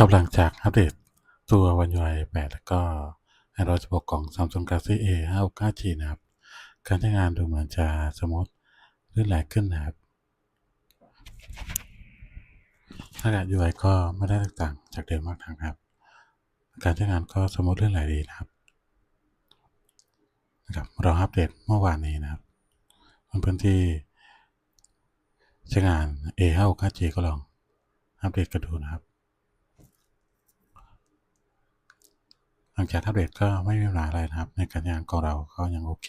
กำลังจากอัปเดตตัววันยูไอ8แล้วก็ไอรอย16 ของ Samsung Galaxy A 5 6 5 G นะครับ การใช้งานดูเหมือนจะสมูทลื่นไหลขึ้นนะครับหน้าตา UI ก็ไม่ได้แตกต่างจากเดิมมากนักนะครับ การใช้งานก็สมูทลื่นไหลดีนะครับนะครับเราอัปเดตเมื่อวานนี้นะครับเพื่อนๆที่ใช้งาน A 5 6 5 G ก็ลองอัปเดตกันดูนะครับ หลั งจากอัปเดตก็ไม่มีปัญหาอะไรนะครับ ในการงานของเราก็ยังโอเค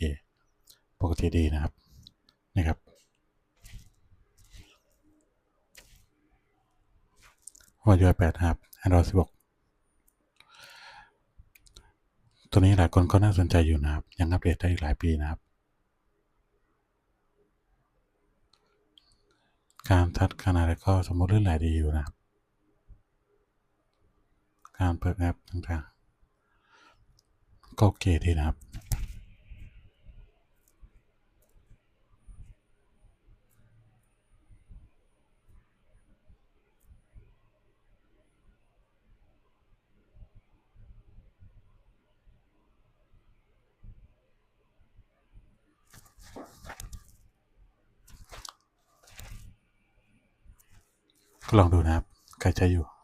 ปกติดีนะครับนะครับวันยูไอแปดครับ Android 16 ตัวนี้หลายคนก็น่าสนใจอยู่นะครับ ยังอัปเดตได้อีกหลายปีนะครับ การทัดการอะไรก็สมมติเรื่องหลายดีอยู่นะครับ การเปิดแอปต่างๆ ก็โอเคดีนะครับ ลองดูนะครับ ใครใช้อยู่